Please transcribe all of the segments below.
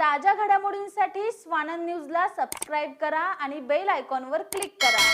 ताज्या घडामोडींसाठी स्वानंद न्यूजला सबस्क्राईब करा आणि बेल आयकॉनवर क्लिक करा.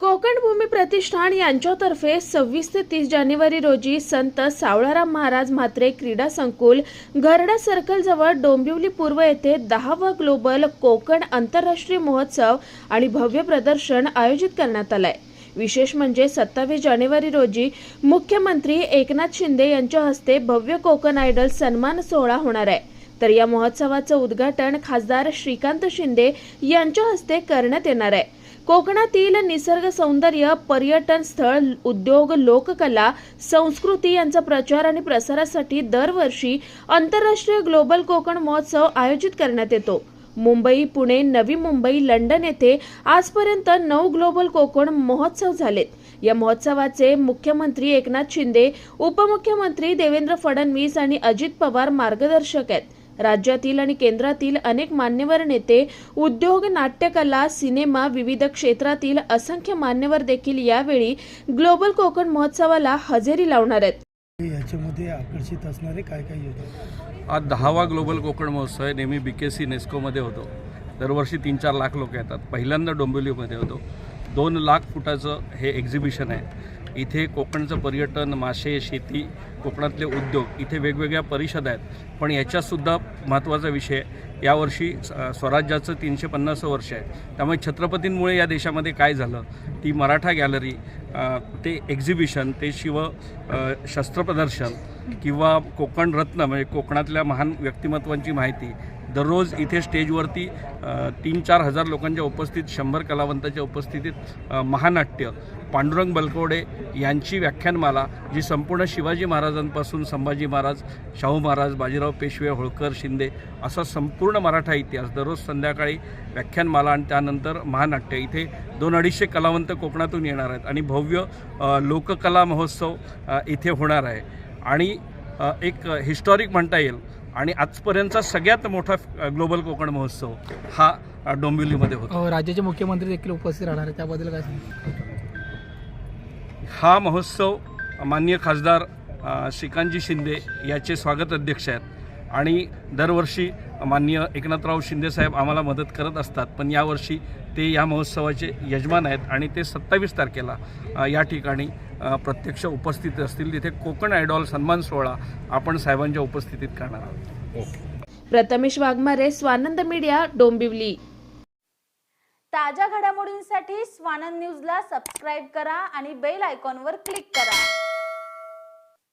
कोकण भूमी प्रतिष्ठान यांच्यातर्फे सव्वीस ते तीस जानेवारी रोजी संत सावळाराम महाराज म्हात्रे क्रीडा संकुल घरडा सर्कलजवळ डोंबिवली पूर्व येथे दहावा ग्लोबल कोकण आंतरराष्ट्रीय महोत्सव आणि भव्य प्रदर्शन आयोजित करण्यात आलंय. विशेष म्हणजे सत्तावीस जानेवारी रोजी मुख्यमंत्री एकनाथ शिंदे यांच्या हस्ते भव्य कोकण आयडल सन्मान सोहळा होणार आहे. तर या महोत्सवाचं उद्घाटन खासदार श्रीकांत शिंदे यांच्या हस्ते करण्यात येणार आहे. कोकणातील निसर्ग सौंदर्य पर्यटन स्थळ उद्योग लोककला संस्कृती यांचा प्रचार आणि प्रसारासाठी दरवर्षी आंतरराष्ट्रीय ग्लोबल कोकण महोत्सव आयोजित करण्यात येतो. मुंबई पुणे नवी मुंबई लंडन येथे आजपर्यंत नऊ ग्लोबल कोकण महोत्सव झालेत. या महोत्सवाचे मुख्यमंत्री एकनाथ शिंदे उपमुख्यमंत्री देवेंद्र फडणवीस आणि अजित पवार मार्गदर्शक आहेत. राज्यातील आणि केंद्रातील अनेक मान्यवर नेते उद्योग नाट्यकला सिनेमा विविध क्षेत्रातील असंख्य मान्यवर देखील यावेळी ग्लोबल कोकण महोत्सवाला हजेरी लावणार आहेत. याच्यामध्ये आकर्षित असणारे काय काय योजना आज दहावा ग्लोबल कोकण महोत्सव आहे. नेहमी बी के सी नेस्कोमध्ये होतो. दरवर्षी तीन चार लाख लोक येतात. पहिल्यांदा डोंबिवलीमध्ये होतो. दोन लाख फुटाचं हे एक्झिबिशन आहे. इथे कोकणचं पर्यटन मासे शेती कोकणातले उद्योग इथे वेगवेगळ्या परिषद आहेत. पण याच्यातसुद्धा महत्त्वाचा विषय यावर्षी स्वराज्याचं तीनशे पन्नास वर्ष आहे. त्यामुळे छत्रपतींमुळे या देशामध्ये काय झालं? ती मराठा गॅलरी ते एक्झिबिशन ते शिव शस्त्रप्रदर्शन किंवा कोकण रत्न म्हणजे कोकणातल्या महान व्यक्तिमत्वांची माहिती दररोज इथे स्टेजवरती तीन चार हजार लोकांच्या उपस्थित शंभर कलावंतांच्या उपस्थितीत महानाट्य पांडुरंग बलकवडे यांची व्याख्यानमाला जी संपूर्ण शिवाजी महाराजांपासून संभाजी महाराज शाहू महाराज बाजीराव पेशवे होळकर शिंदे असा संपूर्ण मराठा इतिहास दररोज संध्याकाळी व्याख्यानमाला आणि त्यानंतर महानाट्य. इथे दोन अडीचशे कलावंत कोकणातून येणार आहेत आणि भव्य लोककला महोत्सव इथे होणार आहे. आणि एक हिस्टॉरिक म्हणता येईल. आणि आजपर्यंतचा सगळ्यात मोठा ग्लोबल कोकण महोत्सव हा डोंबिवलीमध्ये होतो. राज्याचे मुख्यमंत्री देखील उपस्थित राहणार आहे त्याबद्दल काय हा महोत्सव माननीय खासदार श्रीकांतजी शिंदे याचे स्वागत अध्यक्ष आहेत. आणि दरवर्षी माननीय एकनाथराव शिंदेसाहेब आम्हाला मदत करत असतात. पण यावर्षी ते या महोत्सवाचे यजमान आहेत आणि ते सत्तावीस तारखेला या ठिकाणी प्रत्यक्ष उपस्थित असतील तिथे कोकण आयडॉल सन्मान सोहळा आपण साहेबांच्या उपस्थितीत करणार आहोत. प्रथमेश वाघमारे स्वानंद मीडिया डोंबिवली. ताज्या घडामोडींसाठी स्वानंद न्यूजला सबस्क्राईब करा आणि बेल आयकॉनवर क्लिक करा.